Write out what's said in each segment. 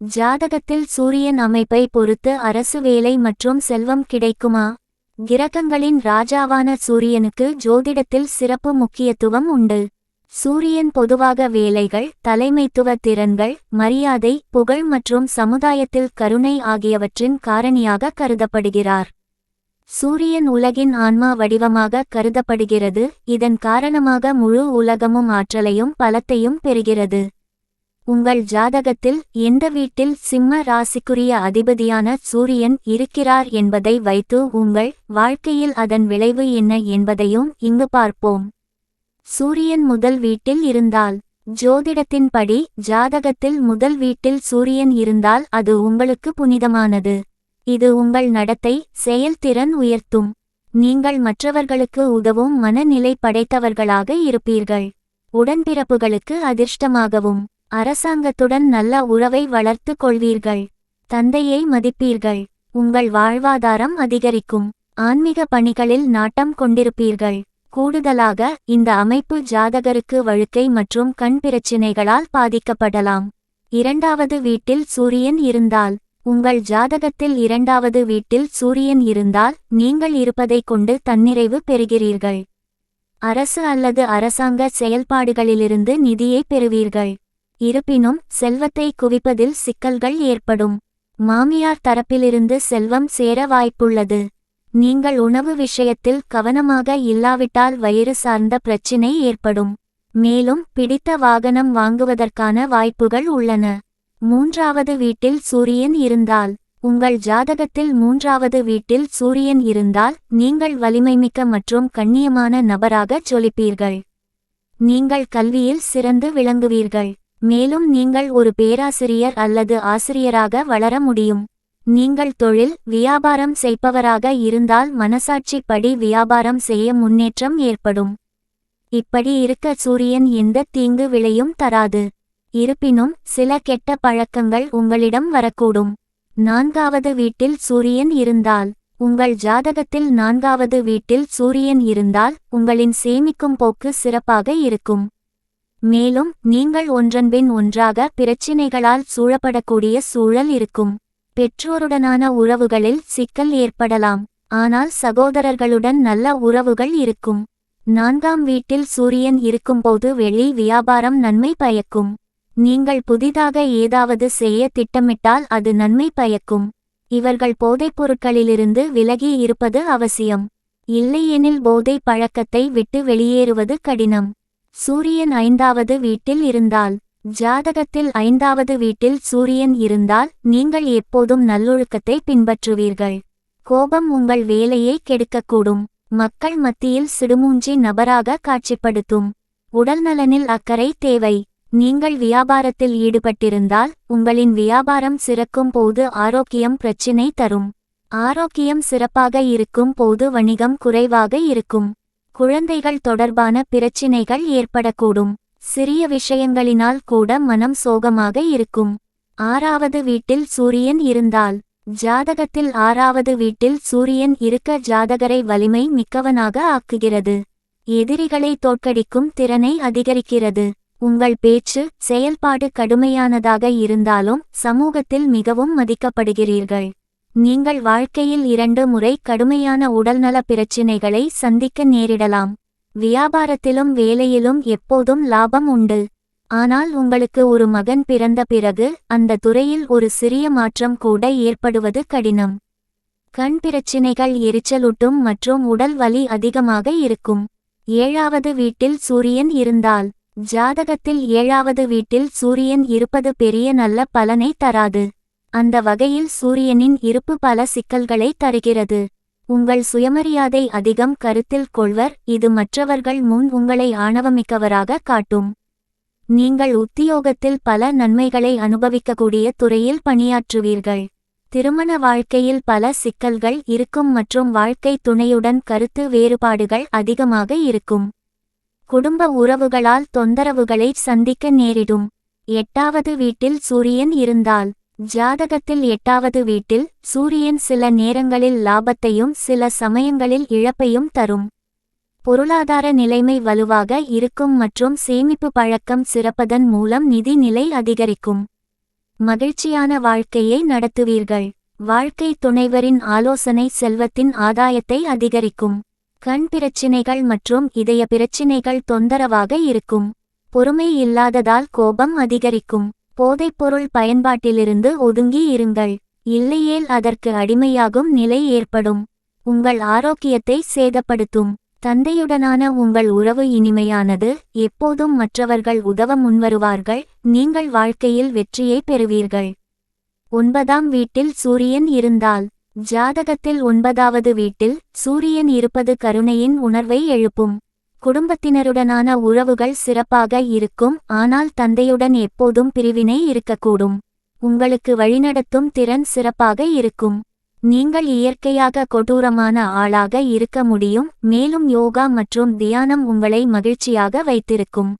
ஜாதகத்தில் சூரியன் அமைப்பை பொறுத்து அரசு வேலை மற்றும் செல்வம் கிடைக்குமா? கிரகங்களின் ராஜாவான சூரியனுக்கு ஜோதிடத்தில் சிறப்பு முக்கியத்துவம் உண்டு. சூரியன் பொதுவாக வேலைகள் தலைமைத்துவ திறன்கள் மரியாதை புகழ் மற்றும் சமுதாயத்தில் கருணை ஆகியவற்றின் காரணியாக கருதப்படுகிறார். சூரியன் உலகின் ஆன்மா வடிவமாக கருதப்படுகிறது. இதன் காரணமாக முழு உலகமும் ஆற்றலையும் பலத்தையும் பெறுகிறது. உங்கள் ஜாதகத்தில் எந்த வீட்டில் சிம்ம ராசிக்குரிய அதிபதியான சூரியன் இருக்கிறார் என்பதை வைத்து உங்கள் வாழ்க்கையில் அதன் விளைவு என்ன என்பதையும் இங்கு பார்ப்போம். சூரியன் முதல் வீட்டில் இருந்தால் ஜோதிடத்தின்படி ஜாதகத்தில் முதல் வீட்டில் சூரியன் இருந்தால் அது உங்களுக்கு புனிதமானது. இது உங்கள் நடத்தை செயல்திறன் உயர்த்தும். நீங்கள் மற்றவர்களுக்கு உதவும் மனநிலை படைத்தவர்களாக இருப்பீர்கள். உடன்பிறப்புகளுக்கு அதிர்ஷ்டமாகவும் அரசாங்கத்துடன் நல்ல உறவை வளர்த்து கொள்வீர்கள். தந்தையை மதிப்பீர்கள். உங்கள் வாழ்வாதாரம் அதிகரிக்கும். ஆன்மீக பணிகளில் நாட்டம் கொண்டிருப்பீர்கள். கூடுதலாக இந்த அமைப்பு ஜாதகருக்கு வழுக்கை மற்றும் கண் பிரச்சினைகளால் பாதிக்கப்படலாம். இரண்டாவது வீட்டில் சூரியன் இருந்தால் உங்கள் ஜாதகத்தில் இரண்டாவது வீட்டில் சூரியன் இருந்தால் நீங்கள் இருப்பதைக் கொண்டு தன்னிறைவு பெறுகிறீர்கள். அரசு அல்லது அரசாங்க செயல்பாடுகளிலிருந்து நிதியை பெறுவீர்கள். இருப்பினும் செல்வத்தை குவிப்பதில் சிக்கல்கள் ஏற்படும். மாமியார் தரப்பிலிருந்து செல்வம் சேர வாய்ப்புள்ளது. நீங்கள் உணவு விஷயத்தில் கவனமாக இல்லாவிட்டால் வயிறு சார்ந்த பிரச்சினை ஏற்படும். மேலும் பிடித்த வாகனம் வாங்குவதற்கான வாய்ப்புகள் உள்ளன. மூன்றாவது வீட்டில் சூரியன் இருந்தால் உங்கள் ஜாதகத்தில் மூன்றாவது வீட்டில் சூரியன் இருந்தால் நீங்கள் வலிமைமிக்க மற்றும் கண்ணியமான நபராகச் ஜொலிப்பீர்கள் நீங்கள் கல்வியில் சிறந்து விளங்குவீர்கள். மேலும் நீங்கள் ஒரு பேராசிரியர் அல்லது ஆசிரியராக வளர முடியும். நீங்கள் தொழில் வியாபாரம் செய்பவராக இருந்தால் மனசாட்சி படி வியாபாரம் செய்ய முன்னேற்றம் ஏற்படும். இப்படி இருக்க சூரியன் எந்த தீங்கு விளையும் தராது. இருப்பினும் சில கெட்ட பழக்கங்கள் உங்களிடம் வரக்கூடும். நான்காவது வீட்டில் சூரியன் இருந்தால் உங்கள் ஜாதகத்தில் நான்காவது வீட்டில் சூரியன் இருந்தால் உங்களின் சேமிக்கும் போக்கு சிறப்பாக இருக்கும். மேலும் நீங்கள் ஒன்றன்பின் ஒன்றாக பிரச்சினைகளால் சூழப்படக்கூடிய சூழல் இருக்கும். பெற்றோருடனான உறவுகளில் சிக்கல் ஏற்படலாம். ஆனால் சகோதரர்களுடன் நல்ல உறவுகள் இருக்கும். நான்காம் வீட்டில் சூரியன் இருக்கும்போது வெளி வியாபாரம் நன்மை பயக்கும். நீங்கள் புதிதாக ஏதாவது செய்ய திட்டமிட்டால் அது நன்மை பயக்கும். இவர்கள் போதைப் பொருட்களிலிருந்து விலகி இருப்பது அவசியம். இல்லையெனில் போதை பழக்கத்தை விட்டு வெளியேறுவது கடினம். சூரியன் ஐந்தாவது வீட்டில் இருந்தால் ஜாதகத்தில் ஐந்தாவது வீட்டில் சூரியன் இருந்தால் நீங்கள் எப்போதும் நல்லொழுக்கத்தை பின்பற்றுவீர்கள். கோபம் உங்கள் வேலையை கெடுக்கக்கூடும். மக்கள் மத்தியில் சிடுமூஞ்சி நபராக காட்சிப்படுத்தும். உடல்நலனில் அக்கறை தேவை. நீங்கள் வியாபாரத்தில் ஈடுபட்டிருந்தால் உங்களின் வியாபாரம் சிறக்கும் போது ஆரோக்கியம் பிரச்சினை தரும். ஆரோக்கியம் சிறப்பாக இருக்கும் போது வணிகம் குறைவாக இருக்கும். குழந்தைகள் தொடர்பான பிரச்சினைகள் ஏற்படக்கூடும். சிறிய விஷயங்களினால் கூட மனம் சோகமாக இருக்கும். ஆறாவது வீட்டில் சூரியன் இருந்தால் ஜாதகத்தில் ஆறாவது வீட்டில் சூரியன் இருக்க ஜாதகரை வலிமை மிக்கவனாக ஆக்குகிறது. எதிரிகளை தோற்கடிக்கும் திறனை அதிகரிக்கிறது. உங்கள் பேச்சு செயல்பாடு கடுமையானதாக இருந்தாலும் சமூகத்தில் மிகவும் மதிக்கப்படுகிறீர்கள். நீங்கள் வாழ்க்கையில் இரண்டு முறை கடுமையான உடல்நல பிரச்சினைகளை சந்திக்க நேரிடலாம். வியாபாரத்திலும் வேலையிலும் எப்போதும் லாபம் உண்டு. ஆனால் உங்களுக்கு ஒரு மகன் பிறந்த பிறகு அந்த துறையில் ஒரு சிறிய மாற்றம் கூட ஏற்படுவது கடினம். கண் பிரச்சினைகள் எரிச்சலூட்டும் மற்றும் உடல் வலி அதிகமாக இருக்கும். ஏழாவது வீட்டில் சூரியன் இருந்தால் ஜாதகத்தில் ஏழாவது வீட்டில் சூரியன் இருப்பது பெரிய நல்ல பலனை தராது. அந்த வகையில் சூரியனின் இருப்பு பல சிக்கல்களை தருகிறது. உங்கள் சுயமரியாதை அதிகம் கருத்தில் கொள்வர். இது மற்றவர்கள் முன் உங்களை ஆணவமிக்கவராக காட்டும். நீங்கள் உத்தியோகத்தில் பல நன்மைகளை அனுபவிக்கக்கூடிய துறையில் பணியாற்றுவீர்கள். திருமண வாழ்க்கையில் பல சிக்கல்கள் இருக்கும் மற்றும் வாழ்க்கை துணையுடன் கருத்து வேறுபாடுகள் அதிகமாக இருக்கும். குடும்ப உறவுகளால் தொந்தரவுகளை சந்திக்க நேரிடும். எட்டாவது வீட்டில் சூரியன் இருந்தால் ஜாதகத்தில் எட்டாவது வீட்டில் சூரியன் சில நேரங்களில் லாபத்தையும் சில சமயங்களில் இழப்பையும் தரும். பொருளாதார நிலைமை வலுவாக இருக்கும் மற்றும் சேமிப்பு பழக்கம் சிறப்பதன் மூலம் நிதி நிலை அதிகரிக்கும். மகிழ்ச்சியான வாழ்க்கையை நடத்துவீர்கள். வாழ்க்கை துணைவரின் ஆலோசனை செல்வத்தின் ஆதாயத்தை அதிகரிக்கும். கண் பிரச்சினைகள் மற்றும் இதய பிரச்சினைகள் தொந்தரவாக இருக்கும். பொறுமை இல்லாததால் கோபம் அதிகரிக்கும். போதைப்பொருள் பயன்பாட்டிலிருந்து ஒதுங்கி இருங்கள். இல்லையேல் அதற்கு அடிமையாகும் நிலை ஏற்படும். உங்கள் ஆரோக்கியத்தை சேதப்படுத்தும். தந்தையுடனான உங்கள் உறவு இனிமையானது. எப்போதும் மற்றவர்கள் உதவ முன்வருவார்கள். நீங்கள் வாழ்க்கையில் வெற்றியை பெறுவீர்கள். ஒன்பதாம் வீட்டில் சூரியன் இருந்தால். ஜாதகத்தில் ஒன்பதாவது வீட்டில் சூரியன் இருப்பது கருணையின் உணர்வை எழுப்பும். குடும்பத்தினருடனான உறவுகள் சிறப்பாக இருக்கும் ஆனால் தந்தையுடன் எப்போதும் பிரிவினை இருக்கக்கூடும். உங்களுக்கு வழிநடத்தும் திறன் சிறப்பாக இருக்கும். நீங்கள் இயற்கையாக கொடூரமான ஆளாக இருக்க முடியும் மேலும் யோகா மற்றும் தியானம் உங்களை மகிழ்ச்சியாக வைத்திருக்கும்.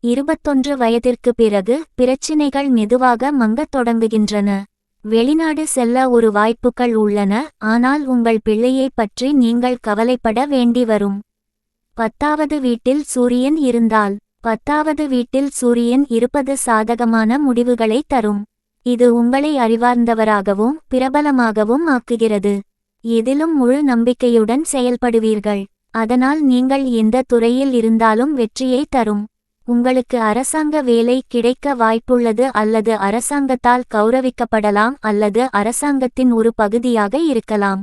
இருபத்தொன்று வயதிற்கு பிறகு பிரச்சினைகள் மெதுவாக மங்கத் தொடங்குகின்றன. வெளிநாடு செல்ல ஒரு வாய்ப்புகள் உள்ளன ஆனால் உங்கள் பிள்ளையைப் பற்றி நீங்கள் கவலைப்பட வேண்டி வரும். பத்தாவது வீட்டில் சூரியன் இருந்தால் பத்தாவது வீட்டில் சூரியன் இருப்பது சாதகமான முடிவுகளை தரும். இது உங்களை அறிவார்ந்தவராகவும் பிரபலமாகவும் ஆக்குகிறது. எதிலும் முழு நம்பிக்கையுடன் செயல்படுவீர்கள். அதனால் நீங்கள் எந்த துறையில் இருந்தாலும் வெற்றியை தரும். உங்களுக்கு அரசாங்க வேலை கிடைக்க வாய்ப்புள்ளது அல்லது அரசாங்கத்தால் கௌரவிக்கப்படலாம் அல்லது அரசாங்கத்தின் ஒரு பகுதியாக இருக்கலாம்.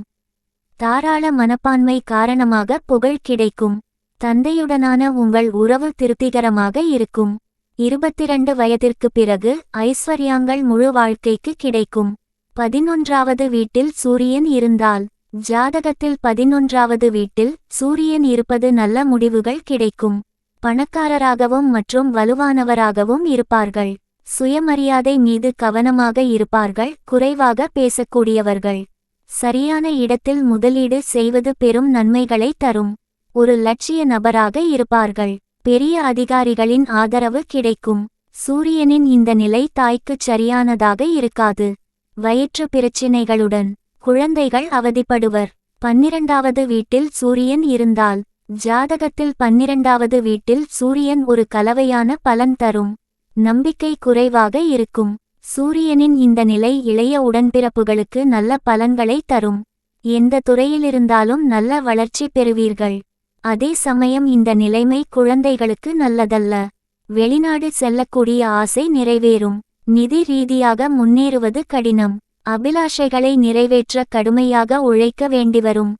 தாராள மனப்பான்மை காரணமாக புகழ் கிடைக்கும். தந்தையுடனான உங்கள் உறவு திருப்திகரமாக இருக்கும். இருபத்திரண்டு வயதிற்கு பிறகு ஐஸ்வர்யாங்கள் முழு வாழ்க்கைக்கு கிடைக்கும். பதினொன்றாவது வீட்டில் சூரியன் இருந்தால் ஜாதகத்தில் பதினொன்றாவது வீட்டில் சூரியன் இருப்பது நல்ல முடிவுகள் கிடைக்கும். பணக்காரராகவும் மற்றும் வலுவானவராகவும் இருப்பார்கள். சுயமரியாதை மீது கவனமாக இருப்பார்கள் குறைவாக பேசக்கூடியவர்கள். சரியான இடத்தில் முதலீடு செய்வது பெரும் நன்மைகளை தரும். ஒரு லட்சிய நபராக இருப்பார்கள். பெரிய அதிகாரிகளின் ஆதரவு கிடைக்கும். சூரியனின் இந்த நிலை தாய்க்குச் சரியானதாக இருக்காது. வயிற்று பிரச்சினைகளுடன் குழந்தைகள் அவதிப்படுவர். பன்னிரண்டாவது வீட்டில் சூரியன் இருந்தால் ஜாதகத்தில் பன்னிரண்டாவது வீட்டில் சூரியன் ஒரு கலவையான பலன் தரும். நம்பிக்கை குறைவாக இருக்கும். சூரியனின் இந்த நிலை இளைய உடன்பிறப்புகளுக்கு நல்ல பலன்களை தரும். எந்த துறையிலிருந்தாலும் நல்ல வளர்ச்சி பெறுவீர்கள். அதே சமயம் இந்த நிலைமை குழந்தைகளுக்கு நல்லதல்ல. வெளிநாடு செல்லக்கூடிய ஆசை நிறைவேறும். நிதி ரீதியாக முன்னேறுவது கடினம். அபிலாஷைகளை நிறைவேற்ற கடுமையாக உழைக்க வேண்டிவரும்.